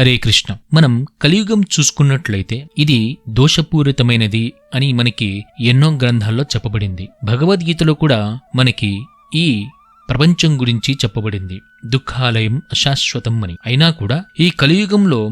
హరే కృష్ణ. మనం కలియుగం చూసుకున్నట్లయితే ఇది దోషపూరితమైనది అని మనకి ఎన్నో గ్రంథాల్లో చెప్పబడింది. భగవద్గీతలో కూడా మనకి ఈ ప్రపంచం గురించి చెప్పబడింది. దుఃఖాలయం అశాశ్వతం అని. అయినా కూడా ఈ కలియుగంలో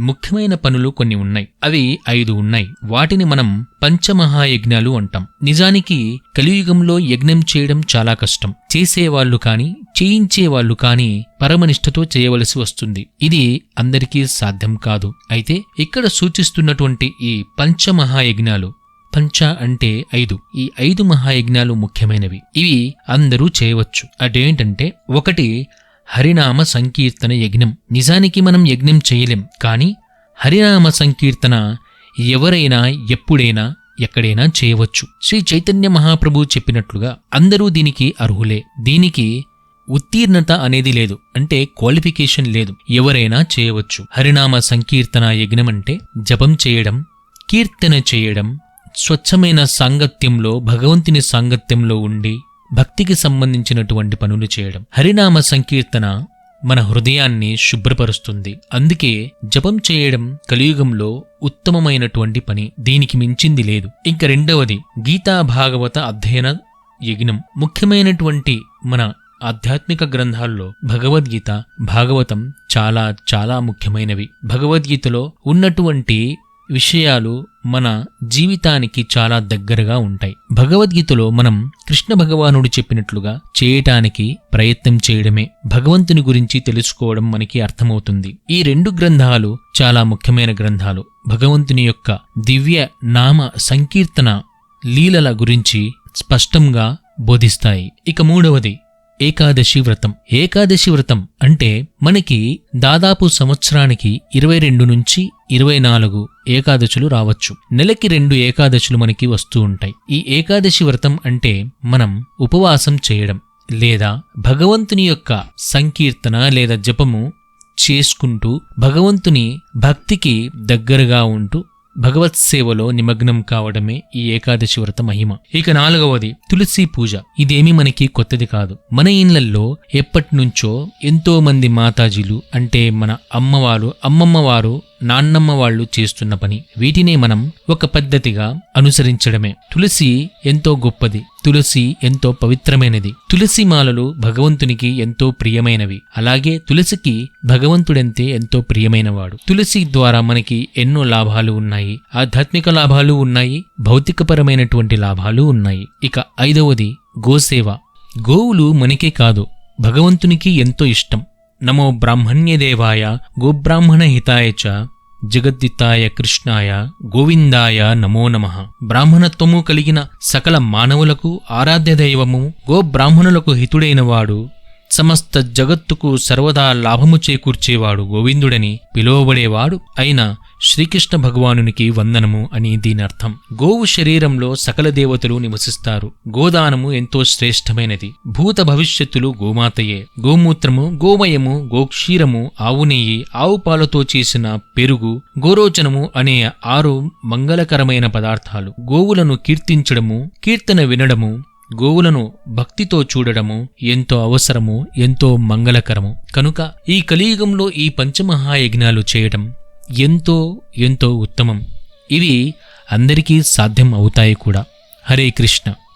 ముఖ్యమైన పనులు కొన్ని ఉన్నాయి. అవి ఐదు ఉన్నాయి. వాటిని మనం పంచమహాయజ్ఞాలు అంటాం. నిజానికి కలియుగంలో యజ్ఞం చేయడం చాలా కష్టం. చేసేవాళ్ళు కానీ చేయించేవాళ్ళు కాని పరమనిష్టతో చేయవలసి వస్తుంది. ఇది అందరికీ సాధ్యం కాదు. అయితే ఇక్కడ సూచిస్తున్నటువంటి ఈ పంచమహాయజ్ఞాలు పంచ అంటే ఐదు. ఈ ఐదు మహాయజ్ఞాలు ముఖ్యమైనవి. ఇవి అందరూ చేయవచ్చు. అదేంటంటే ఒకటి హరినామ సంకీర్తన యజ్ఞం. నిజానికి మనం యజ్ఞం చేయలేం కానీ హరినామ సంకీర్తన ఎవరైనా ఎప్పుడైనా ఎక్కడైనా చేయవచ్చు. శ్రీ చైతన్య మహాప్రభు చెప్పినట్లుగా అందరూ దీనికి అర్హులే. దీనికి ఉత్తీర్ణత అనేది లేదు అంటే క్వాలిఫికేషన్ లేదు. ఎవరైనా చేయవచ్చు. హరినామ సంకీర్తన యజ్ఞం అంటే జపం చేయడం కీర్తన చేయడం స్వచ్ఛమైన సాంగత్యంలో భగవంతుని సాంగత్యంలో ఉండి భక్తికి సంబంధించినటువంటి పనులు చేయడం. హరినామ సంకీర్తన మన హృదయాన్ని శుభ్రపరుస్తుంది. అందుకే జపం చేయడం కలియుగంలో ఉత్తమమైనటువంటి పని. దీనికి మించింది లేదు. ఇంక రెండవది గీతా భాగవత అధ్యయన యజ్ఞం. ముఖ్యమైనటువంటి మన ఆధ్యాత్మిక గ్రంథాల్లో భగవద్గీత భాగవతం చాలా చాలా ముఖ్యమైనవి. భగవద్గీతలో ఉన్నటువంటి విషయాలు మన జీవితానికి చాలా దగ్గరగా ఉంటాయి. భగవద్గీతలో మనం కృష్ణ భగవానుడు చెప్పినట్లుగా చేయటానికి ప్రయత్నం చేయడమే భగవంతుని గురించి తెలుసుకోవడం మనకి అర్థమవుతుంది. ఈ రెండు గ్రంథాలు చాలా ముఖ్యమైన గ్రంథాలు. భగవంతుని యొక్క దివ్య నామ సంకీర్తన లీలల గురించి స్పష్టంగా బోధిస్తాయి. ఇక మూడవది ఏకాదశి వ్రతం. ఏకాదశి వ్రతం అంటే మనకి దాదాపు సంవత్సరానికి ఇరవై రెండు నుంచి ఇరవై నాలుగు ఏకాదశులు రావచ్చు. నెలకి రెండు ఏకాదశులు మనకి వస్తూ ఉంటాయి. ఈ ఏకాదశి వ్రతం అంటే మనం ఉపవాసం చేయడం లేదా భగవంతుని యొక్క సంకీర్తన లేదా జపము చేసుకుంటూ భగవంతుని భక్తికి దగ్గరగా ఉంటూ భగవత్ సేవలో నిమగ్నం కావడమే ఈ ఏకాదశి వ్రత మహిమ. ఇక నాలుగవది తులసి పూజ. ఇదేమి మనకి కొత్తది కాదు. మన ఇళ్ళల్లో ఎప్పటి నుంచో ఎంతో మంది మాతాజీలు అంటే మన అమ్మవారు అమ్మమ్మ వారు నాన్నమ్మ వాళ్ళు చేస్తున్న పని వీటినే మనం ఒక పద్ధతిగా అనుసరించడమే. తులసి ఎంతో గొప్పది తులసి ఎంతో పవిత్రమైనది. తులసి మాలలు భగవంతునికి ఎంతో ప్రియమైనవి. అలాగే తులసికి భగవంతుడంతే ఎంతో ప్రియమైనవాడు. తులసి ద్వారా మనకి ఎన్నో లాభాలు ఉన్నాయి. ఆధ్యాత్మిక లాభాలు ఉన్నాయి భౌతికపరమైనటువంటి లాభాలు ఉన్నాయి. ఇక ఐదవది గోసేవ. గోవులు మనకే కాదు భగవంతునికి ఎంతో ఇష్టం. నమో బ్రాహ్మణ్యదేవాయ గోబ్రాహ్మణహితాయ చ జగద్దితాయ కృష్ణాయ గోవిందాయ నమో నమ. బ్రాహ్మణత్వము కలిగిన సకల మానవులకు ఆరాధ్య దైవము గోబ్రాహ్మణులకు హితుడైనవాడు సమస్త జగత్తుకు సర్వదా లాభము చేకూర్చేవాడు గోవిందుడని పిలువబడేవాడు అయిన శ్రీకృష్ణ భగవానునికి వందనము అని దీని అర్థం. గోవు శరీరంలో సకల దేవతలు నివసిస్తారు. గోదానము ఎంతో శ్రేష్టమైనది. భూత భవిష్యత్తులు గోమాతయే. గోమూత్రము గోమయము గోక్షీరము ఆవు నెయ్యి ఆవు పాలతో చేసిన పెరుగు గోరోచనము అనే ఆరు మంగళకరమైన పదార్థాలు. గోవులను కీర్తించడము కీర్తన వినడము గోవులను భక్తితో చూడడము ఎంతో అవసరము ఎంతో మంగళకరము. కనుక ఈ కలియుగంలో ఈ పంచమహాయజ్ఞాలు చేయడం ఎంతో ఎంతో ఉత్తమం. ఇవి అందరికీ సాధ్యం అవుతాయి కూడా. హరే కృష్ణ.